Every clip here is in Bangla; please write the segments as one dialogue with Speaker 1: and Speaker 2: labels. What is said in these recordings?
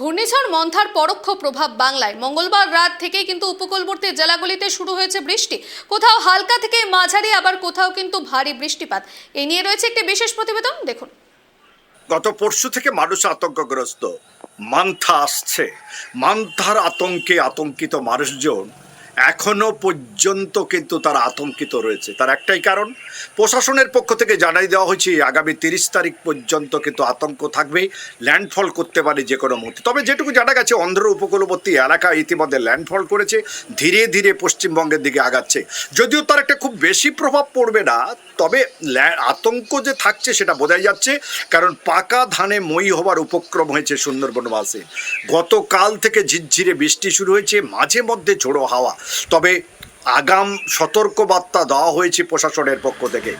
Speaker 1: ঘূর্ণিঝড় মন্থার পরোক্ষ প্রভাব বাংলায়। মঙ্গলবার রাত থেকেই কিন্তু উপকূলবর্তী জেলাগুলিতে শুরু হয়েছে বৃষ্টি। কোথাও হালকা থেকে মাঝারি, আবার কোথাও কিন্তু ভারী বৃষ্টিপাত। এ নিয়ে রয়েছে একটি বিশেষ প্রতিবেদন, দেখুন।
Speaker 2: গত পরশু থেকে মানুষ আতঙ্কগ্রস্ত। মান্থা আসছে। মান্থার আতঙ্কে আতঙ্কিত মানুষজন এখনও পর্যন্ত কিন্তু তারা আতঙ্কিত রয়েছে। তার একটাই কারণ, প্রশাসনের পক্ষ থেকে জানাই দেওয়া হয়েছে, আগামী তিরিশ তারিখ পর্যন্ত কিন্তু আতঙ্ক থাকবে ল্যান্ডফল করতে পারে যে কোনো মুহূর্তে। তবে যেটুকু জানা গেছে, অন্ধ্র উপকূলবর্তী এলাকা ইতিমধ্যে ল্যান্ডফল করেছে, ধীরে ধীরে পশ্চিমবঙ্গের দিকে আগাচ্ছে। যদিও তার একটা খুব বেশি প্রভাব পড়বে না, তবে আতঙ্ক যে থাকছে সেটা বোঝাই যাচ্ছে, কারণ পাকা ধানে মই হবার উপক্রম হয়েছে সুন্দরবনবাসী গতকাল থেকে ঝিরঝিরে বৃষ্টি শুরু হয়েছে, মাঝে মধ্যে ঝোড়ো হাওয়া। তবে আগাম সতর্কবার্তা দেওয়া হয়েছে প্রশাসনের পক্ষ থেকে।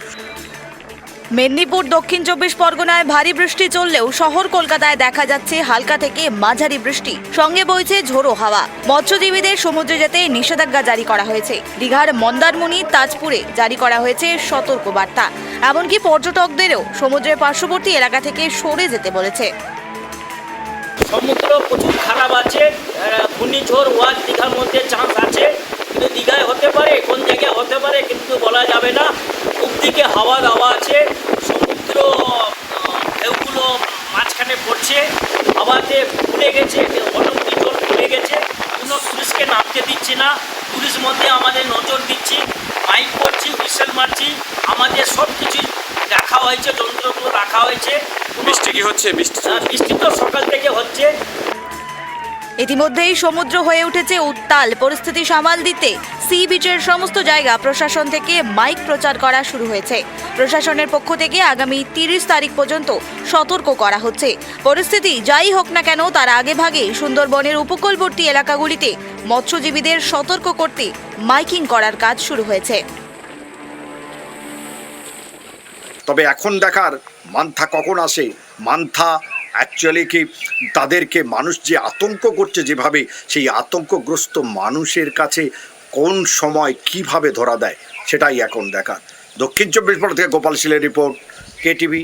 Speaker 3: মেদিনীপুর দক্ষিণ চব্বিশ পরগনায় ভারী বৃষ্টি চললেও শহর কলকাতায় দেখা যাচ্ছে হালকা থেকে মাঝারি বৃষ্টি। সঙ্গে বইছে ঝোড়ো হাওয়া। মৎস্যজীবীদের সমুদ্রে যেতে নিষেধাজ্ঞা জারি করা হয়েছে। দীঘার মন্দারমণি তাজপুরে জারি করা হয়েছে সতর্কবার্তা। এমনকি পর্যটকদেরও সমুদ্রের পার্শ্ববর্তী এলাকা থেকে সরে যেতে বলেছে।
Speaker 4: সমুদ্র প্রচুর খারাপ আছে। ঘূর্ণিঝড় ওয়াজ দীঘার মধ্যে চান্স আছে। কিন্তু দীঘায় হতে পারে কোন জায়গায় হতে পারে কিন্তু বলা যাবে না। খুব দিকে হাওয়া দাওয়া আছে সমুদ্র ঢেউগুলো মাঝখানে পড়ছে। হাওয়াতে ফুলে গেছে অটোমেটিক জল ফুলে গেছে কোনো টুরিস্টকে নামতে দিচ্ছি না। টুরিস্ট মধ্যে আমাদের নজর দিচ্ছি মাইক করছি হুইসেল মারছি। আমাদের সব কিছু রাখা হয়েছে যন্ত্রগুলো রাখা হয়েছে।
Speaker 5: বৃষ্টি কি হচ্ছে? বৃষ্টি
Speaker 4: বৃষ্টি তো সকাল থেকে হচ্ছে।
Speaker 3: ইতিমধ্যেই সমুদ্র হয়ে উঠেছে উত্তাল। পরিস্থিতি সামাল দিতে সি বিচের সমস্ত জায়গা প্রশাসন থেকে মাইক প্রচার করা শুরু হয়েছে। প্রশাসনের পক্ষ থেকে আগামী তিরিশ তারিখ পর্যন্ত সতর্ক করা হচ্ছে। পরিস্থিতি যাই হোক না কেন, তার আগে ভাগে সুন্দরবনের উপকূলবর্তী এলাকাগুলিতে মৎস্যজীবীদের সতর্ক করতে মাইকিং করার কাজ শুরু হয়েছে।
Speaker 2: তবে এখন দেখার মান্থা কখন আসে? মান্থা অ্যাকচুয়ালি কি তাদেরকে মানুষ যে আতঙ্ক করছে যেভাবে, সেই আতঙ্কগ্রস্ত মানুষের কাছে কোন সময় কীভাবে ধরা দেয়, সেটাই এখন দেখার। দক্ষিণ চব্বিশ পরগনা থেকে গোপাল শিলের রিপোর্ট কেটিভি